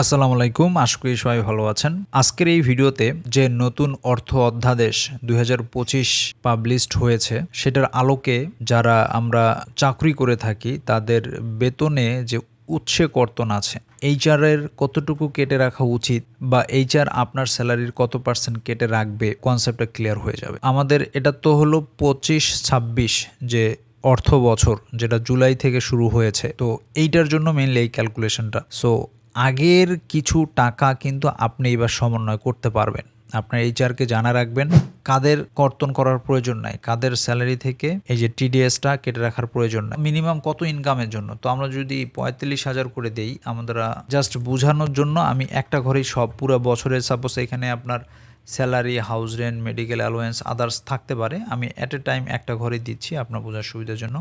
আসসালামু আলাইকুম, আশা করি সবাই ভালো আছেন। আজকের এই ভিডিওতে যে নতুন অর্থ অধ্যাদেশ দুই পাবলিশড হয়েছে, সেটার আলোকে যারা আমরা চাকরি করে থাকি, তাদের বেতনে যে উৎসে কর্তন আছে এইচআরের কতটুকু কেটে রাখা উচিত বা এইচআর আপনার স্যালারির কত পার্সেন্ট কেটে রাখবে কনসেপ্টটা ক্লিয়ার হয়ে যাবে। আমাদের এটা তো হলো পঁচিশ ছাব্বিশ যে অর্থ বছর যেটা জুলাই থেকে শুরু হয়েছে, তো এইটার জন্য মেনলি এই ক্যালকুলেশনটা সো আগের কিছু টাকা কিন্তু আপনি এবার সমন্বয় করতে পারবেন। আপনার এইচআরকে জানা রাখবেন, কাদের কর্তন করার প্রয়োজন নাই, কাদের স্যালারি থেকে এই যে টিডিএসটা কেটে রাখার প্রয়োজন নাই। মিনিমাম কত ইনকামের জন্য? তো আমরা যদি পঁয়তাল্লিশ হাজার করে দেই, আমরা জাস্ট বোঝানোর জন্য আমি একটা ঘরেই সব পুরো বছরের সাপোজ এখানে আপনার salary house rent medical allowance others থাকতে পারে। আমি অ্যাট এ টাইম একটা ঘরে দিচ্ছি, আপনার বোঝার সুবিধার জন্য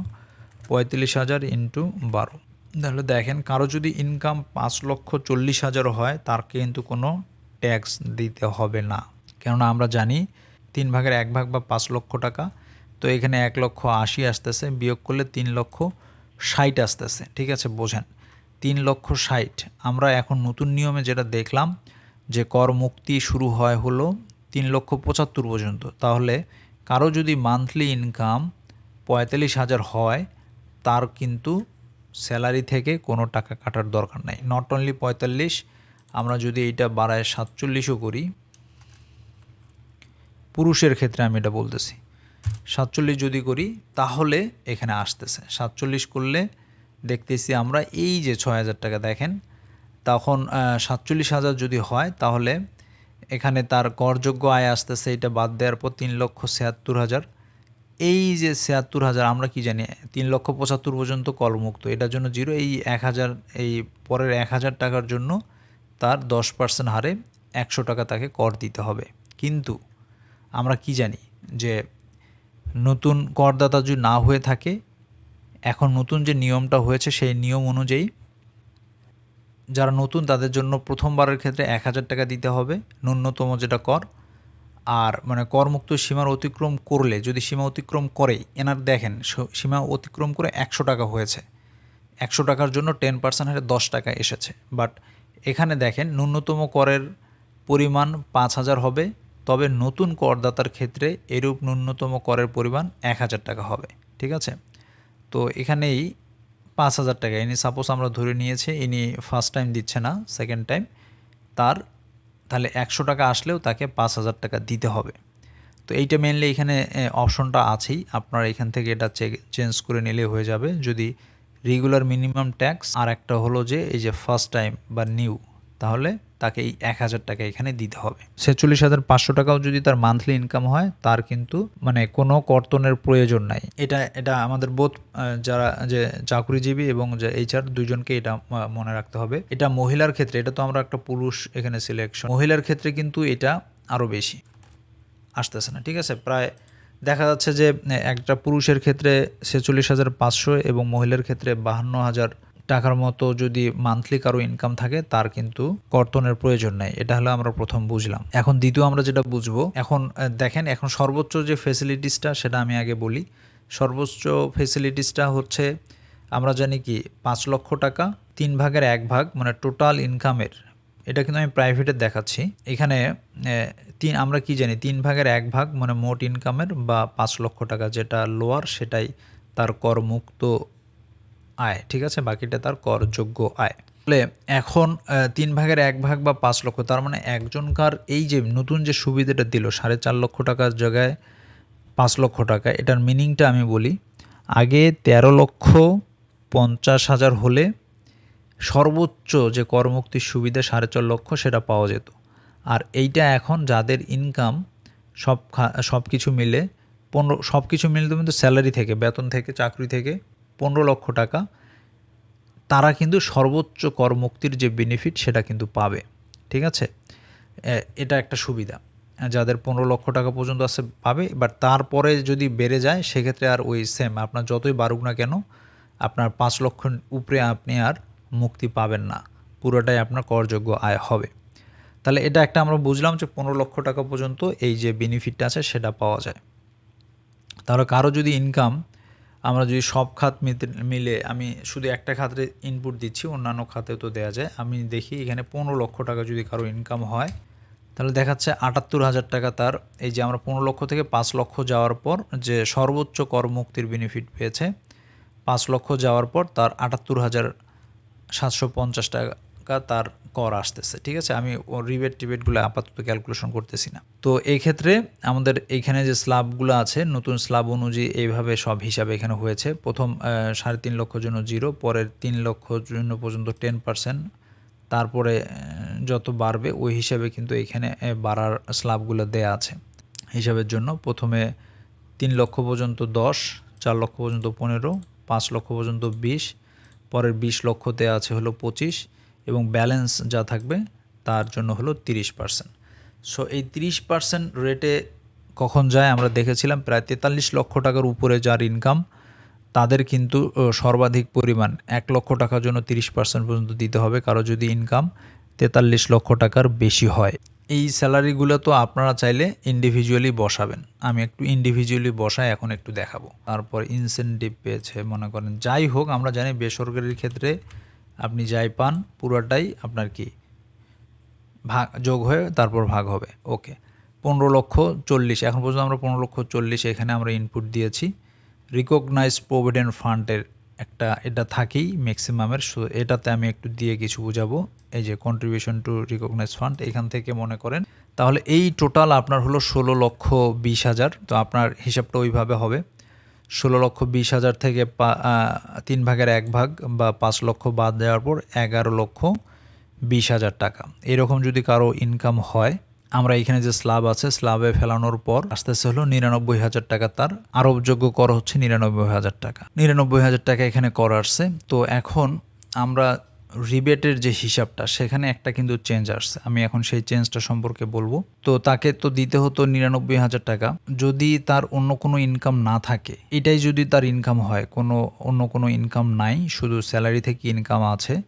পঁয়তাল্লিশ হাজার ইন্টু বারো। তাহলে দেখেন, কারও যদি ইনকাম পাঁচ লক্ষ চল্লিশ হাজারও হয়, তার কিন্তু কোনো ট্যাক্স দিতে হবে না। কেননা আমরা জানি, তিন ভাগের এক ভাগ বা পাঁচ লক্ষ টাকা, তো এখানে এক লক্ষ আশি আসতেছে, বিয়োগ করলে তিন লক্ষ ষাট আসতেছে। ঠিক আছে, বোঝেন। তিন লক্ষ ষাট। আমরা এখন নতুন নিয়মে যেটা দেখলাম, যে কর মুক্তি শুরু হয় হলো তিন লক্ষ পঁচাত্তর পর্যন্ত। তাহলে কারও যদি মান্থলি ইনকাম পঁয়তাল্লিশ হাজার হয়, তার কিন্তু স্যালারি থেকে কোনো টাকা কাটার দরকার নাই। নট অনলি পঁয়তাল্লিশ, আমরা যদি এইটা বাড়ায় সাতচল্লিশও করি, পুরুষের ক্ষেত্রে আমি এটা বলতেছি, সাতচল্লিশ যদি করি, তাহলে এখানে আসতেছে। সাতচল্লিশ করলে দেখতেছি আমরা এই যে ছয় হাজার টাকা দেখেন, তখন সাতচল্লিশ হাজার যদি হয়, তাহলে এখানে তার করযোগ্য আয় আসতেছে, এটা বাদ দেওয়ার পর তিন লক্ষ ছিয়াত্তর হাজার। এই যে ছিয়াত্তর হাজার, আমরা কি জানি, তিন লক্ষ পঁচাত্তর পর্যন্ত করমুক্ত এটার জন্য জিরো, এই এক হাজার, এই পরের এক হাজার টাকার জন্য তার দশ পার্সেন্ট হারে একশো টাকা তাকে কর দিতে হবে। কিন্তু আমরা কি জানি যে নতুন করদাতা যদি না হয়ে থাকে, এখন নতুন যে নিয়মটা হয়েছে, সেই নিয়ম অনুযায়ী যারা নতুন তাদের জন্য প্রথমবারের ক্ষেত্রে এক হাজার টাকা দিতে হবে। ন্যূনতম যেটা কর আর মানে করমুক্ত সীমার অতিক্রম করলে, যদি সীমা অতিক্রম করে, এনার দেখেন সীমা অতিক্রম করে একশো টাকা হয়েছে। একশো টাকার জন্য টেন পার্সেন্ট হারে দশ টাকা এসেছে। বাট এখানে দেখেন, ন্যূনতম করের পরিমাণ পাঁচ হাজার হবে, তবে নতুন করদাতার ক্ষেত্রে এরূপ ন্যূনতম করের পরিমাণ এক হাজার টাকা হবে, ঠিক আছে? তো এখানেই পাঁচ হাজার টাকা। ইনি সাপোজ আমরা ধরে নিয়েছি, ইনি ফার্স্ট টাইম দিচ্ছে না সেকেন্ড টাইম তার তাহলে একশো টাকা আসলেও তাকে পাঁচ হাজার টাকা দিতে হবে। তো এইটা মেনলি এখানে অপশনটা আছেই। আপনারা এখান থেকে এটা চেঞ্জ করে নিলে হয়ে যাবে। যদি রেগুলার মিনিমাম ট্যাক্স আর একটা হলো যে এই যে ফার্স্ট টাইম বা নিউ তাহলে তাকে এই এক হাজার টাকা এখানে দিতে হবে। ছেচল্লিশ হাজার পাঁচশো টাকাও যদি তার মান্থলি ইনকাম হয়, তার কিন্তু মানে কোনো কর্তনের প্রয়োজন নাই। এটা এটা আমাদের বোধ যারা, যে চাকরিজীবী এবং যে এইচআর দুজনকে এটা মনে রাখতে হবে। এটা মহিলার ক্ষেত্রে, এটা তো আমরা একটা পুরুষ এখানে সিলেকশন মহিলার ক্ষেত্রে কিন্তু এটা আরও বেশি। আসতেছে না, ঠিক আছে? প্রায় দেখা যাচ্ছে যে, একটা পুরুষের ক্ষেত্রে ছেচল্লিশ হাজার পাঁচশো এবং মহিলার ক্ষেত্রে বাহান্ন হাজার টাকার মতো যদি মান্থলি কারও ইনকাম থাকে, তার কিন্তু কর্তনের প্রয়োজন নেই। এটা হলো আমরা প্রথম বুঝলাম। এখন দ্বিতীয় আমরা যেটা বুঝব, এখন দেখেন, এখন সর্বোচ্চ যে ফেসিলিটিসটা সেটা আমি আগে বলি। সর্বোচ্চ ফেসিলিটিসটা হচ্ছে, আমরা জানি কি, পাঁচ লক্ষ টাকা, তিন ভাগের এক ভাগ মানে টোটাল ইনকামের এটা কিন্তু আমি প্রাইভেটে দেখাচ্ছি। এখানে তিন, আমরা কি জানি, তিন ভাগের এক ভাগ মানে মোট ইনকামের বা পাঁচ লক্ষ টাকা যেটা লোয়ার সেটাই তার করমুক্ত আয়, ঠিক আছে? বাকিটা তার করযোগ্য আয়। তাহলে এখন তিন ভাগের এক ভাগ বা পাঁচ লক্ষ, তার মানে একজনকার এই যে নতুন যে সুবিধাটা দিল, সাড়ে চার লক্ষ টাকার জায়গায় পাঁচ লক্ষ টাকা, এটার মিনিংটা আমি বলি, আগে তেরো লক্ষ পঞ্চাশ হাজার হলে সর্বোচ্চ যে করমুক্তির সুবিধা সাড়ে চার লক্ষ, সেটা পাওয়া যেত। আর এইটা এখন যাদের ইনকাম সব সব কিছু মিলে পনেরো সব কিছু মিলে কিন্তু স্যালারি থেকে, বেতন থেকে, চাকরি থেকে পনেরো লক্ষ টাকা, তারা কিন্তু সর্বোচ্চ করমুক্তির যে বেনিফিট সেটা কিন্তু পাবে। ঠিক আছে? এটা একটা সুবিধা। যাদের পনেরো লক্ষ টাকা পর্যন্ত আছে পাবে বাট তারপরে যদি বেড়ে যায়, সেক্ষেত্রে আর ওই সেম আপনার যতই বাড়ুক না কেন, আপনার পাঁচ লক্ষ উপরে আপনি আর মুক্তি পাবেন না। পুরোটাই আপনার করযোগ্য আয় হবে। তাহলে এটা একটা আমরা বুঝলাম যে পনেরো লক্ষ টাকা পর্যন্ত এই যে বেনিফিটটা আছে সেটা পাওয়া যায়। তাহলে কারও যদি ইনকাম আমরা যদি সব খাত মিলে আমি শুধু একটা খাতে ইনপুট দিচ্ছি, অন্যান্য খাতেও তো দেওয়া যায়। আমি দেখি এখানে পনেরো লক্ষ টাকা যদি কারও ইনকাম হয়, তাহলে দেখাচ্ছে আটাত্তর হাজার টাকা তার। এই যে আমরা পনেরো লক্ষ থেকে পাঁচ লক্ষ যাওয়ার পর যে সর্বোচ্চ কর মুক্তির বেনিফিট পেয়েছে, পাঁচ লক্ষ যাওয়ার পর তার আটাত্তর হাজার সাতশো পঞ্চাশ টাকা তার কর আসতেছে, ঠিক আছে? আমি রিবেট টিবেটগুলো আপাতত ক্যালকুলেশন করতেছি না। তো এই ক্ষেত্রে আমাদের এইখানে যে স্ল্যাবগুলো আছে, নতুন স্ল্যাব অনুযায়ী এইভাবে সব হিসাবে এখানে হয়েছে। প্রথম সাড়ে তিন লক্ষ জন্য জিরো পরের তিন লক্ষ জন্য পর্যন্ত টেন পার্সেন্ট তারপরে যত বাড়বে ওই হিসাবে কিন্তু এখানে বাড়ার স্ল্যাবগুলো দেয়া আছে হিসাবের জন্য। প্রথমে তিন লক্ষ পর্যন্ত দশ, চার লক্ষ পর্যন্ত পনেরো, পাঁচ লক্ষ পর্যন্ত বিশ, পরের বিশ লক্ষতে আছে হলো পঁচিশ। এবং ব্যালেন্স যা থাকবে তার জন্য হলো তিরিশ পার্সেন্ট সো এই তিরিশ পার্সেন্ট রেটে কখন যায় আমরা দেখেছিলাম প্রায় তেতাল্লিশ লক্ষ টাকার উপরে যার ইনকাম তাদের কিন্তু সর্বাধিক পরিমাণ এক লক্ষ টাকার জন্য তিরিশ পার্সেন্ট পর্যন্ত দিতে হবে। কারও যদি ইনকাম তেতাল্লিশ লক্ষ টাকার বেশি হয়, এই স্যালারিগুলো তো আপনারা চাইলে ইন্ডিভিজুয়ালি বসাবেন। আমি একটু ইন্ডিভিজুয়ালি বসাই, এখন একটু দেখাবো। তারপর ইনসেনটিভ পেয়েছে, মনে করেন। যাই হোক, আমরা জানি বেসরকারির ক্ষেত্রে আপনি যাই পান, পুরোটাই আপনার কি? ভাগ, যোগ হয়ে তারপর ভাগ হবে। ওকে। পনেরো লক্ষ চল্লিশ, এখন পর্যন্ত আমরা পনেরো লক্ষ চল্লিশ এখানে আমরা ইনপুট দিয়েছি। রিকগনাইজ প্রভিডেন্ট ফান্ডের একটা, এটা থাকেই ম্যাক্সিমামের এটাতে আমি একটু দিয়ে কিছু বুঝাবো। এই যে কন্ট্রিবিউশন টু রিকগনাইজ ফান্ড এখান থেকে মনে করেন। তাহলে এই টোটাল আপনার হলো ষোলো লক্ষ বিশ হাজার, তো আপনার হিসাবটা ওইভাবে হবে। ষোলো লক্ষ বিশ হাজার থেকে তিন ভাগের এক ভাগ বা পাঁচ লক্ষ বাদ দেওয়ার পর এগারো লক্ষ বিশ হাজার টাকা। এরকম যদি কারও ইনকাম হয়, আমরা এখানে যে স্লাব আছে স্লাবে ফেলানোর পর আস্তে আস্তে হলো নিরানব্বই হাজার টাকা তার আরোপযোগ্য কর হচ্ছে নিরানব্বই হাজার টাকা। নিরানব্বই হাজার টাকা এখানে কর আসছে। তো এখন আমরা রিবেটের যে হিসাবটা, সেখানে একটা কিন্তু চেঞ্জ আসছে। আমি এখন সেই চেঞ্জটা সম্পর্কে বলব। তো তাকে তো দিতে হতো নিরানব্বই হাজার টাকা। যদি তার অন্য কোনো ইনকাম না থাকে, এটাই যদি তার ইনকাম হয়, কোনো, অন্য কোনো ইনকাম নাই, শুধু স্যালারি থেকে ইনকাম আছে,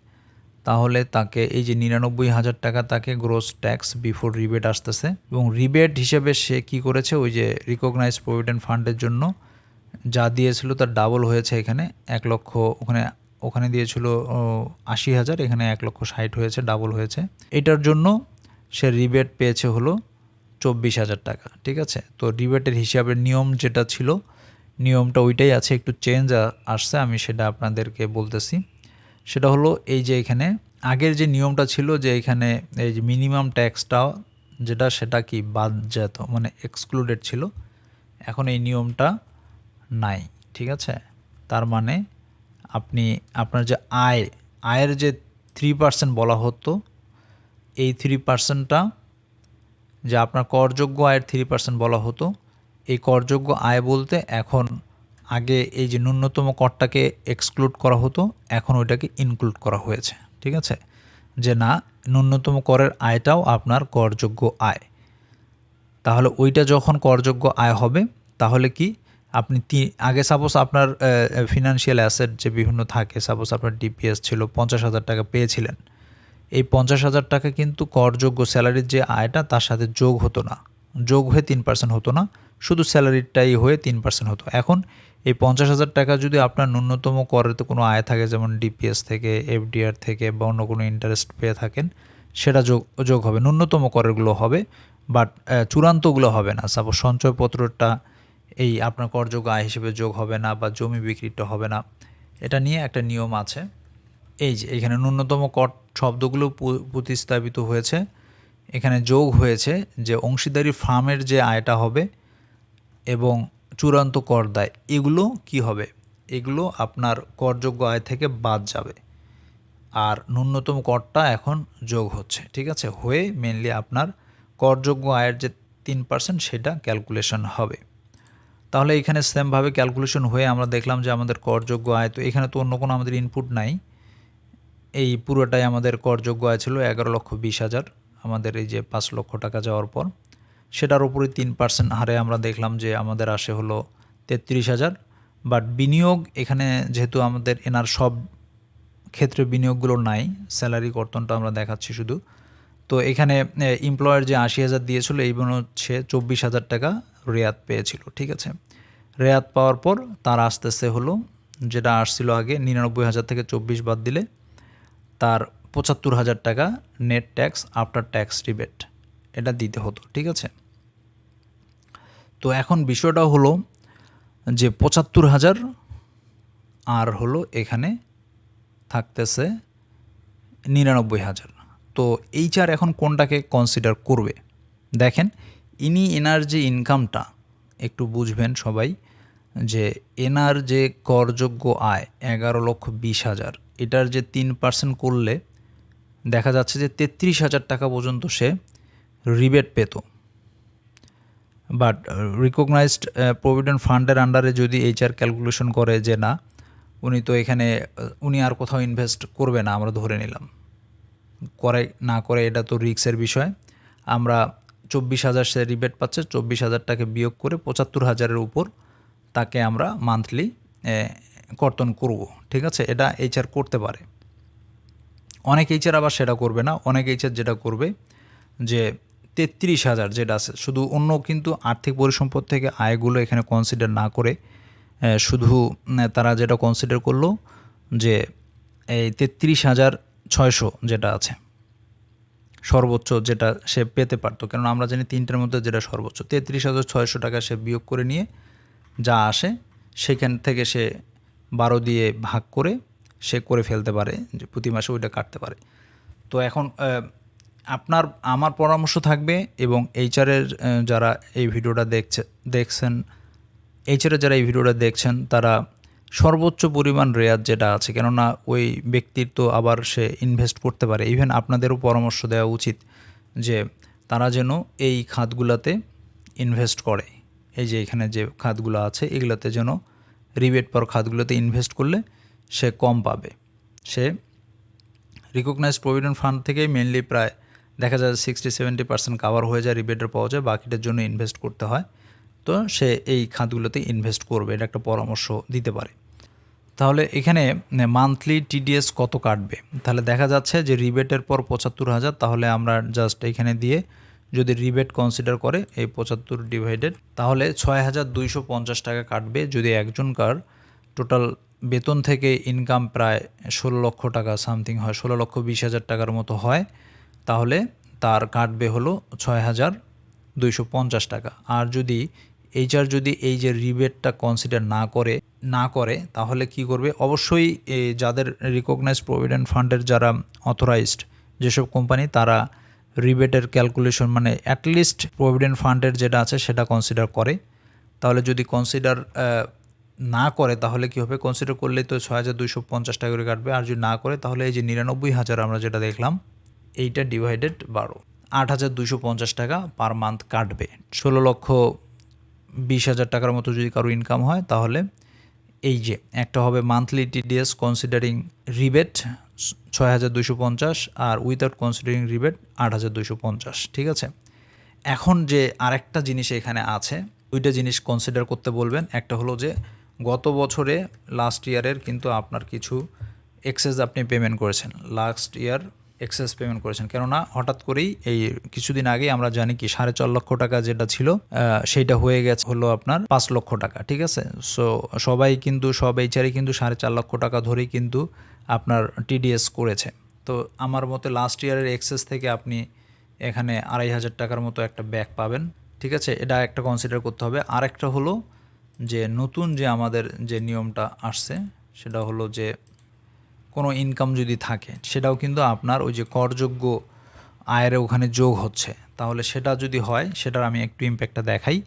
তাহলে তাকে, এই যে নিরানব্বই হাজার টাকা তাকে গ্রোস ট্যাক্স বিফোর রিবেট আসতেছে। এবং রিবেট হিসেবে সে কি করেছে? ওই যে রিকগনাইজ প্রভিডেন্ট ফান্ডের জন্য যা দিয়েছিল, তার ডাবল হয়েছে এখানে। এক লক্ষ, ওখানে ওখানে দিয়েছিল আশি হাজার, এখানে এক লক্ষ ষাট হয়েছে ডাবল হয়েছে। এটার জন্য সে রিবেট পেয়েছে হলো চব্বিশ হাজার টাকা, ঠিক আছে? তো রিবেটের হিসাবের নিয়ম যেটা ছিল, নিয়মটা ওইটাই আছে, একটু চেঞ্জ আসছে, আমি সেটা আপনাদেরকে বলতেছি। সেটা হলো এই যে এখানে, আগের যে নিয়মটা ছিল যে এখানে এই যে মিনিমাম ট্যাক্সটা যেটা সেটা কি বাদ যেত মানে এক্সক্লুডেড ছিল, এখন এই নিয়মটা নাই, ঠিক আছে? তার মানে আপনি আপনার যে আয়, আয়ের যে থ্রি পার্সেন্ট বলা হতো, এই থ্রি পার্সেন্টটা যে আপনার করযোগ্য আয়ের থ্রি পার্সেন্ট বলা হতো, এই করযোগ্য আয় বলতে এখন আগে এই যে ন্যূনতম করটাকে এক্সক্লুড করা হতো, এখন ওইটাকে ইনক্লুড করা হয়েছে, ঠিক আছে? যে না, ন্যূনতম করের আয়টাও আপনার করযোগ্য আয়। তাহলে ওইটা যখন করযোগ্য আয় হবে, তাহলে কি? আপনি আগে সাপোজ আপনার ফিনান্সিয়াল অ্যাসেট যে বিভিন্ন থাকে সাপোজ আপনার ডিপিএস ছিল পঞ্চাশ হাজার টাকা পেয়েছিলেন। এই পঞ্চাশ হাজার টাকা কিন্তু করযোগ্য স্যালারির যে আয়টা, তার সাথে যোগ হতো না। যোগ হয়ে তিন পার্সেন্ট হতো না, শুধু স্যালারিটাই হয়ে তিন পার্সেন্ট হতো। এখন এই পঞ্চাশ হাজার টাকা যদি আপনার ন্যূনতম করের তো কোনো আয় থাকে, যেমন ডিপিএস থেকে এফডিআর থেকে বা অন্য কোনো ইন্টারেস্ট পেয়ে থাকেন, সেটা যোগ যোগ হবে। ন্যূনতম করেরগুলো হবে বাট চূড়ান্তগুলো হবে না। সাপোজ সঞ্চয়পত্রটা এই আপনার করযোগ্য আয় হিসেবে যোগ হবে না বা জমি বিক্রিটা হবে না। এটা নিয়ে একটা নিয়ম আছে। এই যে, এখানে ন্যূনতম কর শব্দগুলো প্রতিস্থাপিত হয়েছে। এখানে যোগ হয়েছে যে, অংশীদারি ফার্মের যে আয়টা হবে এবং চূড়ান্ত কর দায়, এগুলো কি হবে? এগুলো আপনার করযোগ্য আয় থেকে বাদ যাবে। আর ন্যূনতম করটা এখন যোগ হচ্ছে, ঠিক আছে? হয়ে মেনলি আপনার করযোগ্য আয়ের যে তিন পার্সেন্ট সেটা ক্যালকুলেশন হবে। তাহলে এখানে সেমভাবে ক্যালকুলেশন হয়ে আমরা দেখলাম যে আমাদের করযোগ্য আয়, তো এখানে তো অন্য কোনো আমাদের ইনপুট নাই। এই পুরোটাই আমাদের করযোগ্য আয় ছিল এগারো লক্ষ বিশ হাজার, আমাদের এই যে পাঁচ লক্ষ টাকা যাওয়ার পর। সেটার উপরে তিন পার্সেন্ট হারে আমরা দেখলাম যে আমাদের আসে হলো তেত্রিশ হাজার। বাট বিনিয়োগ এখানে যেহেতু আমাদের এনার সব ক্ষেত্রে বিনিয়োগগুলো নাই স্যালারি কর্তনটা আমরা দেখাচ্ছি শুধু। তো এখানে এমপ্লয়ার যে আশি হাজার দিয়েছিল, এই হচ্ছে চব্বিশ হাজার টাকা। রেয়াত পেয়েছিল, ঠিক আছে? রেয়াত পাওয়ার পর তার আসতেছে হলো, যেটা আসছিল আগে নিরানব্বই হাজার থেকে চব্বিশ বাদ দিলে, তার পঁচাত্তর হাজার টাকা net tax after tax rebate এটা দিতে হতো, ঠিক আছে? তো এখন বিষয়টা হলো যে পঁচাত্তর হাজার আর হলো এখানে থাকতেছে নিরানব্বই হাজার। তো এই চার এখন কোনটাকে কনসিডার করবে? দেখেন ইনি এনার যে ইনকামটা একটু বুঝবেন সবাই, যে এনার যে করযোগ্য আয় এগারো লক্ষ বিশ হাজার, এটার যে তিন পার্সেন্ট করলে দেখা যাচ্ছে যে তেত্রিশ হাজার টাকা পর্যন্ত সে রিবেট পেত। বাট রিকগনাইজড প্রভিডেন্ট ফান্ডের আন্ডারে যদি এইচআর ক্যালকুলেশন করে যে না, উনি তো এখানে উনি আর কোথাও ইনভেস্ট করবে না, আমরা ধরে নিলাম। করে, না করে এটা তো রিক্সের বিষয়। আমরা চব্বিশ হাজার সে রিবেট পাচ্ছে, চব্বিশ হাজার টাকা বিয়োগ করে পঁচাত্তর হাজারের উপর তাকে আমরা মান্থলি কর্তন করব, ঠিক আছে? এটা এইচআর করতে পারে। অনেক এইচআর আবার সেটা করবে না। অনেক এইচআর যেটা করবে যে তেত্রিশ হাজার যেটা আছে, শুধু অন্য কিন্তু আর্থিক পরিসম্পদ থেকে আয়গুলো এখানে কনসিডার না করে শুধু তারা যেটা কনসিডার করল যে এই তেত্রিশ হাজার ছয়শো যেটা আছে। সর্বোচ্চ যেটা সে পেতে পারতো। কেননা আমরা জানি তিনটার মধ্যে যেটা সর্বোচ্চ, তেত্রিশ হাজার ছয়শো টাকা সে বিয়োগ করে নিয়ে যা আসে, সেখান থেকে সে বারো দিয়ে ভাগ করে সে করে ফেলতে পারে, যে প্রতি মাসে ওইটা কাটতে পারে। তো এখন আপনার, আমার পরামর্শ থাকবে এবং এইচআরের যারা এই ভিডিওটা দেখছে, দেখছেন এইচআরের যারা এই ভিডিওটা দেখছেন, তারা সর্বোচ্চ পরিমাণ রেয়াত যেটা আছে, কেননা ওই ব্যক্তির তো আবার সে ইনভেস্ট করতে পারে। ইভেন আপনাদেরও পরামর্শ দেওয়া উচিত যে তারা যেন এই খাতগুলোতে ইনভেস্ট করে। এই যে এখানে যে খাতগুলো আছে, এগুলোতে যেন রিবেট পর খাতগুলোতে ইনভেস্ট করলে সে কম পাবে। সে রিকগনাইজড প্রভিডেন্ট ফান্ড থেকেই মেনলি প্রায় দেখা যায় সিক্সটি সেভেন্টি পার্সেন্ট কাভার হয়ে যায় রিবেটের পাওয়া যায়, বাকিটার জন্য ইনভেস্ট করতে হয়। তো সে এই খাতগুলোতে ইনভেস্ট করবে, এটা একটা পরামর্শ দিতে পারে। তাহলে এখানে মান্থলি টিডিএস কত কাটবে? তাহলে দেখা যাচ্ছে যে রিবেটের পর পঁচাত্তর হাজার, তাহলে আমরা জাস্ট এখানে দিয়ে যদি রিবেট কনসিডার করে এই পঁচাত্তর ডিভাইডেড তাহলে ছয় হাজার দুইশো পঞ্চাশ টাকা কাটবে যদি একজনকার টোটাল বেতন থেকে ইনকাম প্রায় ষোলো লক্ষ টাকা সামথিং হয়, ষোলো লক্ষ বিশ হাজার টাকার মতো হয়। তাহলে তার কাটবে হলো ছয় হাজার দুইশো পঞ্চাশ টাকা। আর যদি এইচআর যদি এই যে রিবেটটা কনসিডার না করে না করে, তাহলে কি করবে? অবশ্যই যাদের রিকগনাইজ প্রভিডেন্ট ফান্ডের যারা অথরাইজড যেসব কোম্পানি তারা রিবেটের ক্যালকুলেশন মানে অ্যাটলিস্ট প্রভিডেন্ট ফান্ডের যেটা আছে সেটা কনসিডার করে। তাহলে যদি কনসিডার না করে, তাহলে কি হবে? কনসিডার করলে তো ছয় হাজার দুইশো পঞ্চাশ টাকা করে কাটবে। আর যদি না করে, তাহলে এই যে নিরানব্বই হাজার আমরা যেটা দেখলাম, এইটা ডিভাইডেড বারো। আট হাজার দুইশো পঞ্চাশ টাকা পার মান্থ কাটবে। ষোলো লক্ষ বিশ হাজার টাকার মতো যদি কারও ইনকাম হয়, তাহলে এই যে, একটা হবে মান্থলি টিডিএস কনসিডারিং রিবেট ছয় হাজার দুইশো পঞ্চাশ আর উইথাউট কনসিডারিং রিবেট আট হাজার দুইশো পঞ্চাশ, ঠিক আছে? এখন যে আরেকটা জিনিস এখানে আছে, দুইটা জিনিস কনসিডার করতে বলবেন। একটা হলো যে, গত বছরে লাস্ট ইয়ারের কিন্তু আপনার কিছু এক্সেস আপনি পেমেন্ট করেছেন। লাস্ট ইয়ার এক্সেস পেমেন্ট করেছেন। কেননা হঠাৎ করেই এই কিছুদিন আগে আমরা জানি কি, সাড়ে চার লক্ষ টাকা যেটা ছিল সেইটা হয়ে গেছে, হলো আপনার পাঁচ লক্ষ টাকা, ঠিক আছে? সো সবাই কিন্তু, সব এইচারে কিন্তু সাড়ে চার লক্ষ টাকা ধরেই কিন্তু আপনার টিডিএস করেছে। তো আমার মতে লাস্ট ইয়ারের এক্সেস থেকে আপনি এখানে আড়াই হাজার টাকার মতো একটা ব্যাগ পাবেন, ঠিক আছে? এটা একটা কনসিডার করতে হবে। আর একটা হলো যে, নতুন যে আমাদের যে নিয়মটা আসছে, সেটা হলো যে কোনো ইনকাম যদি থাকে, সেটাও কিন্তু আপনার ওই যে করযোগ্য আয়ের ওখানে যোগ হচ্ছে। তাহলে সেটা যদি হয়, সেটার আমি একটু ইম্প্যাক্টটা দেখাই।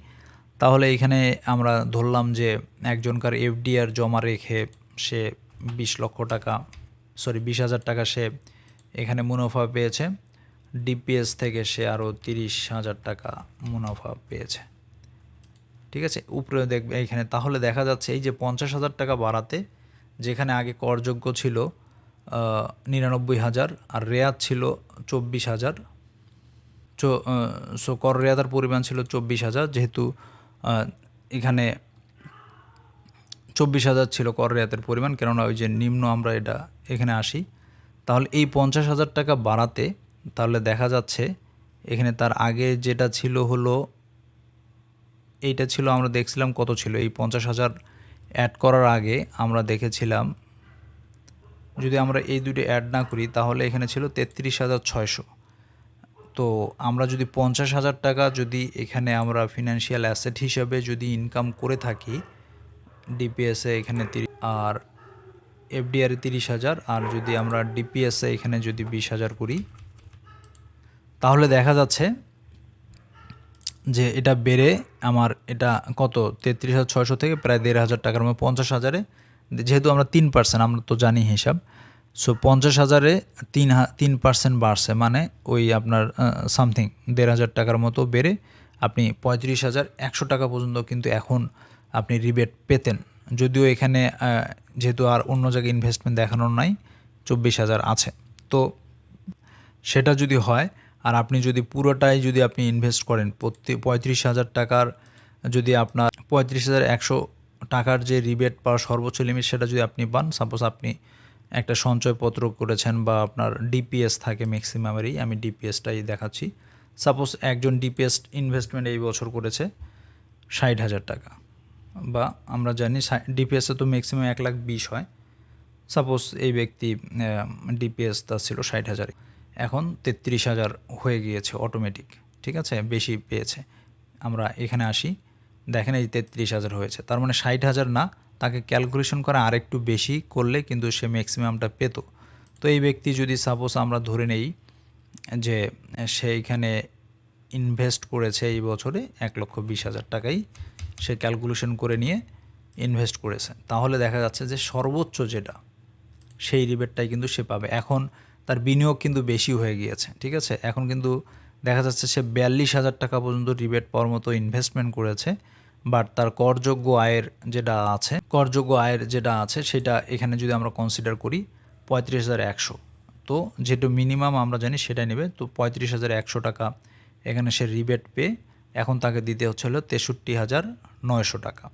তাহলে এখানে আমরা ধরলাম যে একজনকার এফডিআর জমা রেখে সে বিশ লক্ষ টাকা সরি বিশ হাজার টাকা সে এখানে মুনাফা পেয়েছে। ডিপিএস থেকে সে আরও তিরিশ হাজার টাকা মুনাফা পেয়েছে। ঠিক আছে? উপরে দেখবে এইখানে তাহলে দেখা যাচ্ছে এই যে পঞ্চাশ হাজার টাকা বাড়াতে যেখানে আগে করযোগ্য ছিল নিরানব্বই হাজার আর রেয়াত ছিল চব্বিশ হাজার। সো কর রেয়াদার পরিমাণ ছিল চব্বিশ হাজার, যেহেতু এখানে চব্বিশ হাজার ছিল কর রেয়াতের পরিমাণ, কেননা ওই যে নিম্ন আমরা এটা এখানে আসি। তাহলে এই পঞ্চাশ হাজার টাকা বাড়াতে তাহলে দেখা যাচ্ছে এখানে তার আগে যেটা ছিল হলো, এইটা ছিল আমরা দেখছিলাম কত ছিল, এই পঞ্চাশ হাজার অ্যাড করার আগে আমরা দেখেছিলাম, যদি আমরা এই দুটি অ্যাড না করি, তাহলে এখানে ছিল তেত্রিশ হাজার ছয়শো। তো আমরা যদি পঞ্চাশ হাজার টাকা যদি এখানে আমরা ফিনান্সিয়াল অ্যাসেট হিসাবে যদি ইনকাম করে থাকি ডিপিএসে এখানে আর এফডিআর তিরিশ হাজার, আর যদি আমরা ডিপিএসে এখানে যদি বিশ হাজার করি, তাহলে দেখা যাচ্ছে যে এটা বেড়ে আমার এটা কত? তেত্রিশ হাজার ছয়শো থেকে প্রায় দেড় হাজার টাকার মধ্যে পঞ্চাশ হাজারে। যেহেতু আমরা তিন পার্সেন্ট আমরা তো জানি হিসাব। সো পঞ্চাশ হাজারে তিন তিন পার্সেন্ট বাড়ছে মানে ওই আপনার সামথিং দেড় হাজার টাকার মতো বেড়ে আপনি পঁয়ত্রিশ হাজার একশো টাকা পর্যন্ত কিন্তু এখন আপনি রিবেট পেতেন। যদিও এখানে যেহেতু আর অন্য জায়গায় ইনভেস্টমেন্ট দেখানোর নাই, চব্বিশ হাজার আছে। তো সেটা যদি হয় আর আপনি যদি পুরোটাই যদি আপনি ইনভেস্ট করেন, প্রতি পঁয়ত্রিশ হাজার টাকার যদি আপনার পঁয়ত্রিশ হাজার একশো টাকার যে রিবেট পাওয়ার সর্বোচ্চ লিমিট সেটা যদি আপনি পান সাপোজ আপনি একটা সঞ্চয়পত্র করেছেন বা আপনার ডিপিএস থাকে ম্যাক্সিমামেরই আমি ডিপিএসটাই দেখাচ্ছি। সাপোজ একজন ডিপিএস ইনভেস্টমেন্ট এই বছর করেছে ষাট হাজার টাকা বা আমরা জানি ডিপিএসে তো ম্যাক্সিমাম এক লাখ বিশ হয়। সাপোজ এই ব্যক্তি ডিপিএস তার ছিল ষাট হাজার। এখন তেত্রিশ হাজার হয়ে গিয়েছে অটোমেটিক ঠিক আছে? বেশি পেয়েছে। আমরা এখানে আসি। দেখেন এই তেত্রিশ হাজার হয়েছে। তার মানে ষাট হাজার না, তাকে ক্যালকুলেশন করা আরেকটু বেশি করলে কিন্তু সে ম্যাক্সিমামটা পেত। তো এই ব্যক্তি যদি সাপোজ আমরা ধরে নেই যে সে এখানে ইনভেস্ট করেছে এই বছরে এক লক্ষ বিশ হাজার টাকাই, সে ক্যালকুলেশন করে নিয়ে ইনভেস্ট করেছে। তাহলে দেখা যাচ্ছে যে সর্বোচ্চ যেটা, সেই রিবেটটাই কিন্তু সে পাবে। এখন তার বিনিয়োগ কিন্তু বেশি হয়ে গিয়েছে, ঠিক আছে? এখন কিন্তু দেখা যাচ্ছে সে বিয়াল্লিশ হাজার টাকা পর্যন্ত রিবেট পাওয়ার মতো ইনভেস্টমেন্ট করেছে বাট তার করযোগ্য আয়ের যেটা আছে, করযোগ্য আয়ের যেটা আছে সেটা এখানে যদি আমরা কনসিডার করি পঁয়ত্রিশ হাজার একশো। তো যেটা মিনিমাম আমরা জানি সেটাই নেবে, তো পঁয়ত্রিশ হাজার একশো টাকা এখানে সে রিবেট পেয়ে এখন তাকে দিতে হচ্ছে হলো তেষট্টি হাজার নয়শো টাকা।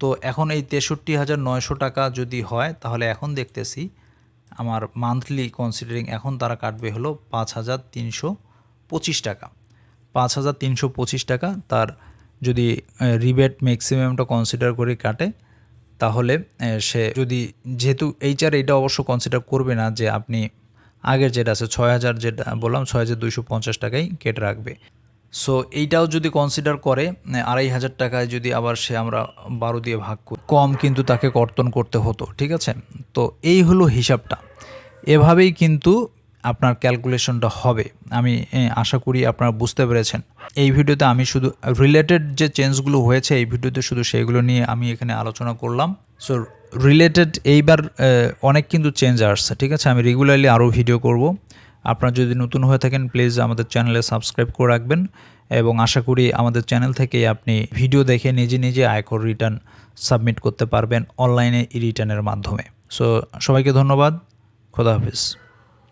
তো এখন এই তেষট্টি হাজার নয়শো টাকা যদি হয়, তাহলে এখন দেখতেছি আমার মান্থলি কনসিডারিং এখন তারা কাটবে হলো পাঁচ হাজার তিনশো পঁচিশ টাকা। পাঁচ হাজার তিনশো পঁচিশ টাকা তার যদি রিবেট ম্যাক্সিমামটা কনসিডার করে কাটে, তাহলে সে যদি যেহেতু এইচআর এটা অবশ্য কনসিডার করবে না যে আপনি আগের যেটা আছে ছয় হাজার যেটা বললাম, ছয় হাজার দুইশো পঞ্চাশ টাকাই কেটে রাখবে। সো এইটাও যদি কনসিডার করে আড়াই হাজার টাকায় যদি আবার সে আমরা বারো দিয়ে ভাগ করি, কম কিন্তু তাকে কর্তন করতে হতো, ঠিক আছে? তো এই হলো হিসাবটা। এভাবেই কিন্তু আপনার ক্যালকুলেশনটা হবে। আমি আশা করি আপনারা বুঝতে পেরেছেন। এই ভিডিওতে আমি শুধু রিলেটেড যে চেঞ্জগুলো হয়েছে, এই ভিডিওতে শুধু সেইগুলো নিয়ে আমি এখানে আলোচনা করলাম। সো রিলেটেড এইবার অনেক কিন্তু চেঞ্জ আসছে, ঠিক আছে? আমি রেগুলারলি আরও ভিডিও করব। আপনারা যদি নতুন হয়ে থাকেন প্লিজ আমাদের চ্যানেলে সাবস্ক্রাইব করে রাখবেন এবং আশা করি আমাদের চ্যানেল থেকে আপনি ভিডিও দেখে নিজে নিজে আয়কর রিটার্ন সাবমিট করতে পারবেন অনলাইনে ই রিটার্নের মাধ্যমে। সো সবাইকে ধন্যবাদ। খোদা হাফিজ।